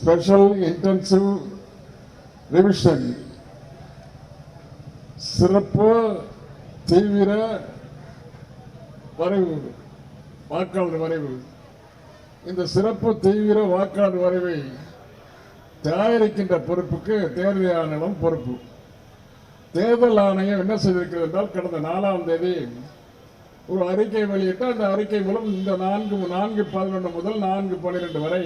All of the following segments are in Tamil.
ஸ்பெஷல் இன்டென்சிவ் ரிவிஷன் சிறப்பு தீவிர வரைவு வாக்காளர் வரைவு. இந்த சிறப்பு தீவிர வாக்காளர் வரைவை தயாரிக்கின்ற பொறுப்புக்கு தேர்தல் ஆணையம் பொறுப்பு. தேர்தல் ஆணையம் என்ன செய்திருக்கிறது என்றால் கடந்த நாலாம் தேதி ஒரு அறிக்கை வெளியிட்டு அந்த அறிக்கை மூலம் இந்த நான்கு நான்கு பதினொன்று முதல் நான்கு பன்னிரெண்டு வரை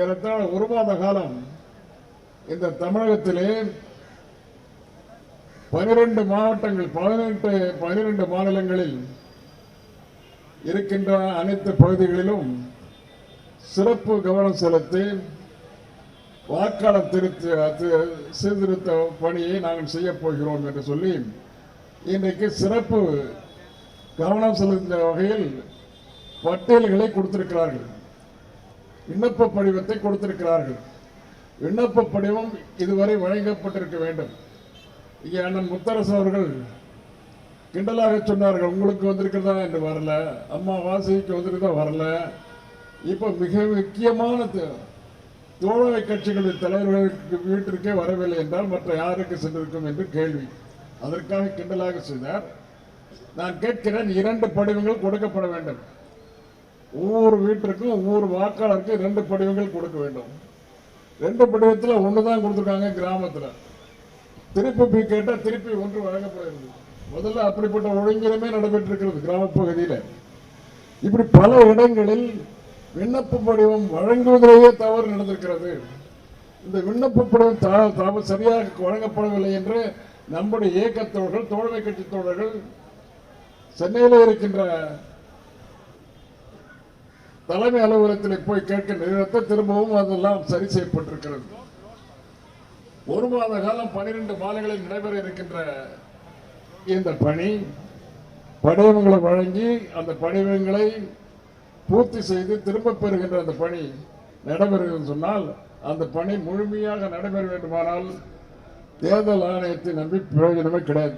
ஏறத்தாழ ஒரு மாத காலம் இந்த தமிழகத்திலே பனிரெண்டு மாவட்டங்கள் பதினெட்டு பனிரெண்டு மாநிலங்களில் இருக்கின்ற அனைத்து பகுதிகளிலும் சிறப்பு கவனம் செலுத்தி வாக்காளர் திருத்த சீர்திருத்த பணியை நாங்கள் செய்ய போகிறோம் என்று சொல்லி இன்றைக்கு சிறப்பு கவனம் செலுத்திய வகையில் பட்டியல்களை கொடுத்திருக்கிறார்கள். விண்ணப்ப படிவத்தை கொடுத்திருக்கிறார்கள். விண்ணப்ப படிவம் இதுவரை வழங்கப்பட்டிருக்க வேண்டும். இங்கே அண்ணன் முத்தரசு அவர்கள் கிண்டலாக சொன்னார்கள் உங்களுக்கு வந்திருக்கிறதா? என்று வரல. அம்மா வாசகிக்கு வந்திருந்தா வரல. இப்போ மிக முக்கியமான தோழமை கட்சிகளின் தலைவர்களுக்கு வீட்டிற்கே வரவில்லை என்றால் மற்ற யாருக்கு சென்றிருக்கும் என்று கேள்வி. அதற்காக கிண்டலாக செய்தார். நான் கேட்கிறேன் இரண்டு படிவங்கள் கொடுக்கப்பட வேண்டும். ஒவ்வொரு வீட்டிற்கும் ஒவ்வொரு வாக்காளருக்கும் ரெண்டு படிவங்கள் கொடுக்க வேண்டும். ரெண்டு படிவத்தில் ஒன்று தான் கொடுத்துருக்காங்க கிராமத்தில். திருப்பி போய் கேட்டால் திருப்பி ஒன்று வழங்கப்படுகிறது முதல்ல அப்படிப்பட்ட ஒழுங்கிலுமே நடைபெற்றிருக்கிறது கிராம பகுதியில். இப்படி பல இடங்களில் விண்ணப்ப படிவம் வழங்குவதிலேயே தவறு நடந்திருக்கிறது. இந்த விண்ணப்ப படிவம் சரியாக வழங்கப்படவில்லை என்று நம்முடைய இயக்கத்தோழர்கள் தோழமை கட்சி தோழர்கள் சென்னையில் இருக்கின்ற தலைமை அலுவலகத்தில் போய் கேட்க நேரத்தை திரும்பவும் அதெல்லாம் சரி செய்யப்பட்டிருக்கிறது. ஒரு மாத காலம் பனிரெண்டு மாதங்களில் நடைபெற இருக்கின்ற இந்த பணி படிவங்களை வழங்கி அந்த படிவங்களை பூர்த்தி செய்து திரும்ப பெறுகின்ற அந்த பணி நடைபெறுகிறது சொன்னால் அந்த பணி முழுமையாக நடைபெற வேண்டுமானால் தேர்தல் ஆணையத்தை நம்பி பிரயோஜனமே கிடையாது.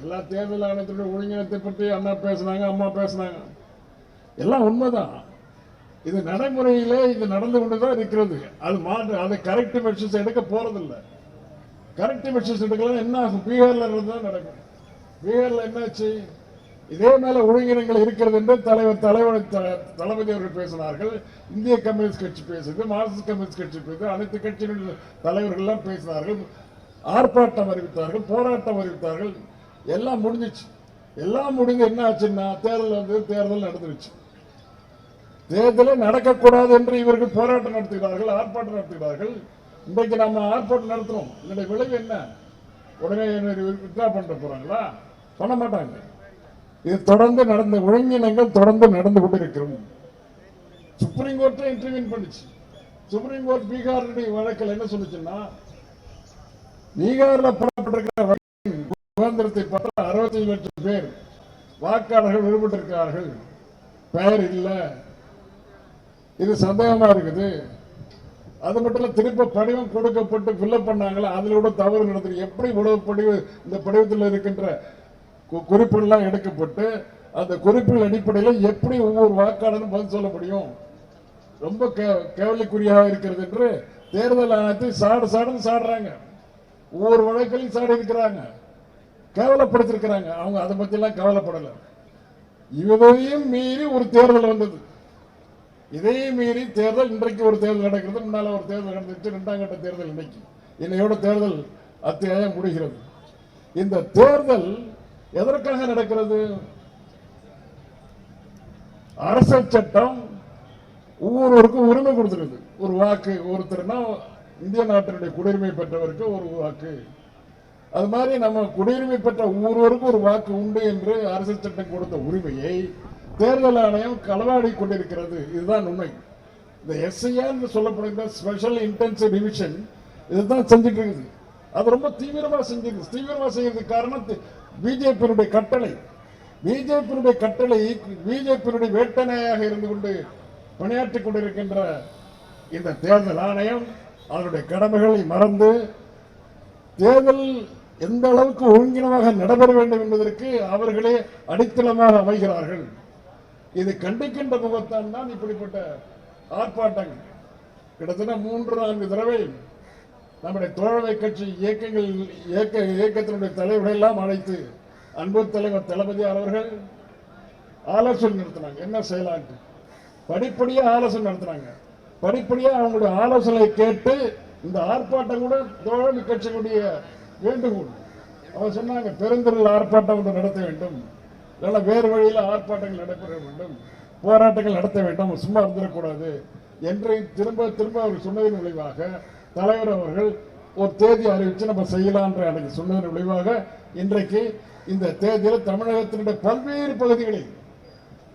எல்லா தேர்தல் ஆணையத்துடைய ஒழுங்கினத்தை பற்றி அண்ணா பேசுனாங்க அம்மா பேசுனாங்க. எல்லாம் உண்மைதான். இது நடைமுறையிலே இது நடந்து கொண்டு தான் இருக்கிறது. அது மாற்று அதை கரெக்ட் மெஷர்ஸ் எடுக்க போறதில்லை. கரெக்ட் மெஷர்ஸ் எடுக்கலாம் என்ன ஆகும்? பீகார்ல தான் நடக்கும். பீகார்ல என்னாச்சு? இதே மேல ஒழுங்கினங்கள் இருக்கிறது என்று தலைவர் தலைவர் த- தளபதி அவர்கள் பேசினார்கள். இந்திய கம்யூனிஸ்ட் கட்சி பேசுது மார்க்சிஸ்ட் கம்யூனிஸ்ட் கட்சி பேசுது அனைத்து கட்சியினுடைய தலைவர்கள் எல்லாம் பேசினார்கள். ஆர்ப்பாட்டம் அறிவித்தார்கள் போராட்டம் அறிவித்தார்கள். எல்லாம் முடிஞ்சிச்சு. எல்லாம் முடிந்து என்ன ஆச்சுன்னா தேர்தல் வந்து தேர்தல் நடந்துருச்சு. தேர்தலே நடக்கக்கூடாது என்று இவர்கள் போராட்டம் நடத்துகிறார்கள் ஆர்ப்பாட்டம் நடத்துகிறார்கள். இன்றைக்கு நம்ம ஆர்ப்பாட்டம் நடத்துறோம். இதனுடைய விளைவு என்ன? உடனே வித்ரா பண்ண போறாங்களா? பண்ண மாட்டாங்க. இது தொடர்ந்து நடந்த ஒழுங்கினங்கள் தொடர்ந்து நடந்து கொண்டிருக்கிறோம். சுப்ரீம் கோர்ட்டே இன்டர்வியூன் பண்ணுச்சு. சுப்ரீம் கோர்ட் பீகாருடைய வழக்கில் என்ன சொல்லுச்சுன்னா பீகார்ல போடப்பட்டிருக்கிற வழக்கின் சுதந்திரத்தை பற்ற அறுபத்தி லட்சம் பேர் வாக்காளர்கள் விடுபட்டிருக்கிறார்கள். பெயர் இல்லை. இது சந்தேகமா இருக்குது. அது மட்டும் இல்ல திருப்ப படிவம் கொடுக்கப்பட்டு ஃபில்லப் பண்ணாங்களா அதுல கூட தவறு நடந்தது எப்படி இவ்வளவு படிவு இந்த படிவத்தில் இருக்கின்ற கு- குறிப்புகள்லாம் எடுக்கப்பட்டு அந்த குறிப்புகள் அடிப்படையில் எப்படி ஒவ்வொரு வாக்காளரும் பதில் சொல்ல முடியும்? ரொம்ப கே- இருக்கிறது என்று தேர்தல் ஆணையத்தை சாடு சாடுன்னு சாடுறாங்க. ஒவ்வொரு வழக்கிலையும் சாடி இருக்கிறாங்க. கேவலப்படுத்திருக்கிறாங்க. அவங்க அதை பற்றிலாம் கவலைப்படலை. இவதையும் மீறி ஒரு தேர்தல் வந்தது. இதையும் மீறி தேர்தல் இன்றைக்கு ஒரு தேர்தல் நடக்கிறது முன்னால ஒரு தேர்தல் நடந்துச்சு இரண்டாம் கட்ட தேர்தல் இன்னைக்கு. இன்னையோட தேர்தல் அத்தியாயம் முடிகிறது. இந்த தேர்தல் எதற்காக நடக்கிறது? அரசியல் சட்டம் ஒவ்வொருவருக்கும் உரிமை கொடுத்துருது. ஒரு வாக்கு ஒருத்தர்னா இந்திய நாட்டினுடைய குடியுரிமை பெற்றவருக்கு ஒரு வாக்கு. அது மாதிரி நம்ம குடியுரிமை பெற்ற ஒவ்வொருவருக்கும் ஒரு வாக்கு உண்டு என்று அரசியல் சட்டம் கொடுத்த உரிமையை தேர்தல் ஆணையம் களவாடி கொண்டிருக்கிறது. இதுதான் உண்மை. இந்த எஸ்ஐஆர் என்று சொல்லப்படுகிற ஸ்பெஷல் இன்டென்சிவ் டிவிஷன் இதுதான் செஞ்சுட்டு இருக்குது அது ரொம்ப தீவிரமாக செஞ்சிருக்கு தீவிரமாக செய்யறதுக்கு காரணம் பிஜேபியினுடைய கட்டளை. பிஜேபியினுடைய கட்டளை பிஜேபியினுடைய வேட்டனையாக இருந்து கொண்டு பணியாற்றி கொண்டிருக்கின்ற இந்த தேர்தல் ஆணையம் அவருடைய கடமைகளை மறந்து தேர்தல் எந்த அளவுக்கு ஒழுங்கினமாக நடைபெற வேண்டும் என்பதற்கு அவர்களே அடித்தளமாக அமைகிறார்கள். இது கண்டிக்கின்ற முகத்தான் தான் இப்படிப்பட்ட ஆர்ப்பாட்டங்கள். கிட்டத்தட்ட மூன்று நான்கு தடவை நம்முடைய தோழமை கட்சி இயக்கங்கள் இயக்க இயக்கத்தினுடைய தலைவர்கள் எல்லாம் அழைத்து அன்பு தலைவர் தளபதியார் அவர்கள் ஆலோசனை நடத்தினாங்க. என்ன செய்யலான்ட்டு படிப்படியாக ஆலோசனை நடத்தினாங்க. படிப்படியாக அவங்களுடைய ஆலோசனை கேட்டு இந்த ஆர்ப்பாட்டம் கூட தோழமை கட்சிகளுடைய வேண்டுகோள். அவங்க சொன்னாங்க பெருந்திரல் ஆர்ப்பாட்டம் ஒன்று நடத்த வேண்டும். அதனால் வேறு வழியில் ஆர்ப்பாட்டங்கள் நடைபெற வேண்டும் போராட்டங்கள் நடத்த வேண்டும் சும்மா இருந்துடக்கூடாது என்று திரும்ப திரும்ப அவர் சொன்னதன் விளைவாக தலைவர் அவர்கள் ஒரு தேதி அறிவித்து நம்ம செய்யலான்ற அன்றைக்கு சொன்னதன் விளைவாக இன்றைக்கு இந்த தேதியில் தமிழகத்தினுடைய பல்வேறு பகுதிகளில்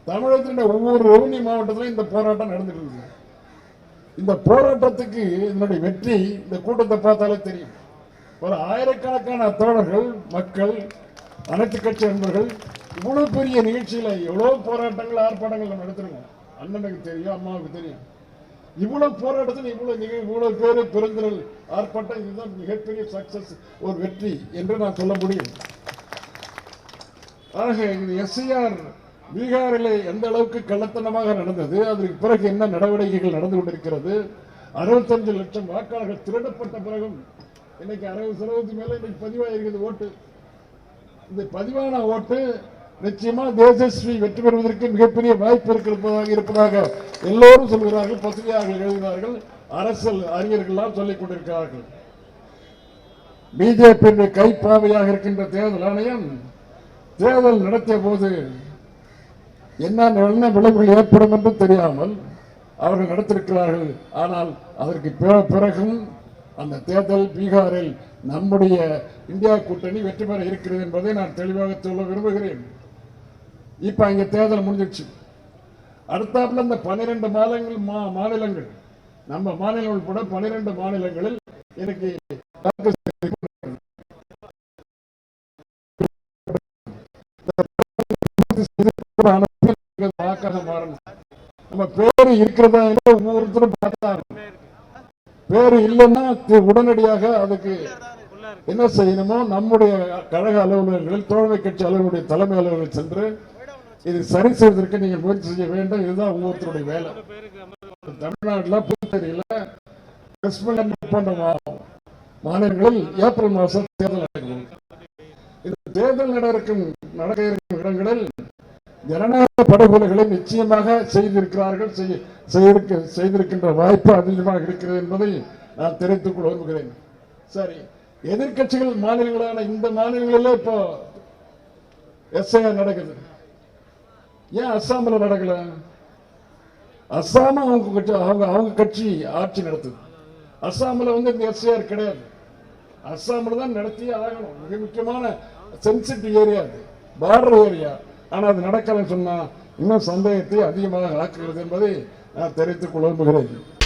தமிழகத்தினுடைய ஒவ்வொரு ரெவன்யூ மாவட்டத்திலும் இந்த போராட்டம் நடந்துட்டு இருக்கு இந்த போராட்டத்துக்கு இதனுடைய வெற்றி இந்த கூட்டத்தை பார்த்தாலே தெரியும். ஒரு ஆயிரக்கணக்கான தோழர்கள் மக்கள் அனைத்து கட்சி நண்பர்கள் இவ்வளவு பெரிய நிகழ்ச்சியில எவ்வளவு போராட்டங்கள் ஆர்ப்பாட்டங்கள் நம்ம நடத்துறோம் அண்ணனுக்கு தெரியும் அம்மாவுக்கு தெரியும். இவ்வளவு போராட்டத்தில் இவ்வளவு நிகழ் இவ்வளவு பேர் பெருந்திரல் ஆர்ப்பாட்டம் இதுதான் மிகப்பெரிய சக்சஸ் ஒரு வெற்றி என்று நான் சொல்ல முடியும். ஆக இது எஸ்ஐஆர் பீகாரிலே எந்த அளவுக்கு கள்ளத்தனமாக நடந்தது அதற்கு பிறகு என்ன நடவடிக்கைகள் நடந்து கொண்டிருக்கிறது அறுபத்தஞ்சு லட்சம் வாக்காளர்கள் திருடப்பட்ட பிறகும் இன்னைக்கு அறுபது சதவீதத்துக்கு மேலே இன்னைக்கு பதிவாயிருக்குது ஓட்டு. இந்த பதிவான ஓட்டு நிச்சயமா தேஜஸ்வி வெற்றி பெறுவதற்கு மிகப்பெரிய வாய்ப்பு இருப்பதாக இருப்பதாக எல்லோரும் சொல்கிறார்கள் பத்திரிகையாளர்கள் எழுதினார்கள் அரசியல் அறிஞர்கள்லாம் சொல்லிக் கொண்டிருக்கிறார்கள். பிஜேபி கைப்பாவையாக இருக்கின்ற தேர்தல் ஆணையம் தேர்தல் நடத்திய போது என்ன என்ன விளைவுகள் ஏற்படும் என்று தெரியாமல் அவர்கள் நடத்திருக்கிறார்கள். ஆனால் அதற்கு பிற- பிறகும் அந்த தேர்தல் பீகாரில் நம்முடைய இந்தியா கூட்டணி வெற்றி பெற இருக்கிறது என்பதை நான் தெளிவாக சொல்ல விரும்புகிறேன். இப்ப அங்க தேர்தல் முடிஞ்சிடுச்சு. அடுத்தாப்புல இந்த பன்னிரெண்டு மாநிலங்கள் மா- மாநிலங்கள். நம்ம மாநிலம் உட்பட பன்னிரண்டு மாநிலங்களில் எனக்கு வாக்காக மாறணும் நம்ம பேரு இருக்கிறதா ஒவ்வொருத்தரும் பார்த்தா பேரு இல்லைன்னா உடனடியாக அதுக்கு என்ன செய்யணுமோ நம்முடைய கழக அலுவலகங்களில் தோழமை கட்சி அலுவலருடைய தலைமை அலுவலர்கள் சென்று இது சரி செய்வதற்கு நீங்கள் முயற்சி செய்ய வேண்டும். இதுதான் ஒவ்வொருத்தருடைய வேலை. தமிழ்நாட்டில் புதுச்சேரியில் வெஸ்ட் பெங்கால் போன்ற மாநிலங்களில் ஏப்ரல் மாதம் தேர்தல் நடக்கும். இந்த தேர்தல் நடக்கும் நடக்க இருக்கும் இடங்களில் ஜனநாயக படுகொலைகளை நிச்சயமாக செய்திருக்கிறார்கள். செய்திருக்க- செய்திருக்கின்ற வாய்ப்பு அதிகமாக இருக்கிறது என்பதை நான் தெரிவித்துக் கொள்ள விரும்புகிறேன். சரி எதிர்க்கட்சிகள் மாநிலங்களான இந்த மாநிலங்களிலே இப்போ எஸ்ஐஆர் நடக்குது. ஏன் அஸ்ஸாமில் நடக்கல? அஸ்ஸாம் அவங்க கட்சி அவங்க அவங்க கட்சி ஆட்சி நடத்துது. அஸ்ஸாமில் வந்து இந்த எஸ்ஐஆர் கிடையாது. அஸ்ஸாமில் தான் நடத்தியே ஆகணும். மிக முக்கியமான சென்சிட்டிவ் ஏரியா அது. பார்டர் ஏரியா ஆனால் அது நடக்கலைன்னு சொன்னால் இன்னும் சந்தேகத்தை அதிகமாக ஆக்குகிறது என்பதை நான் தெரிவித்துக் கொள்ள விரும்புகிறேன்